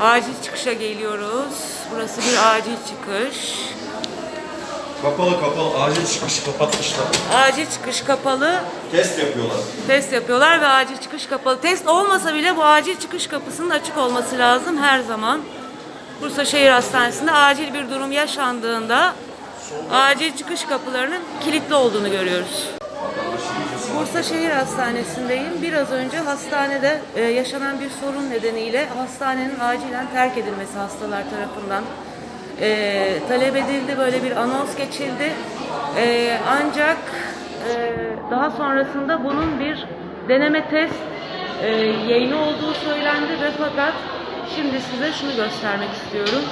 Acil çıkışa geliyoruz. Burası bir acil çıkış. Kapalı kapalı. Acil çıkışı kapatmışlar. Acil çıkış kapalı. Test yapıyorlar. Test yapıyorlar ve acil çıkış kapalı. Test olmasa bile bu acil çıkış kapısının açık olması lazım her zaman. Bursa Şehir Hastanesi'nde acil bir durum yaşandığında acil çıkış kapılarının kilitli olduğunu görüyoruz. Bursa Şehir Hastanesi'ndeyim. Biraz önce hastanede e, yaşanan bir sorun nedeniyle hastanenin acilen terk edilmesi hastalar tarafından e, talep edildi. Böyle bir anons geçildi. E, ancak e, daha sonrasında bunun bir deneme test e, yayını olduğu söylendi ve fakat şimdi size şunu göstermek istiyorum.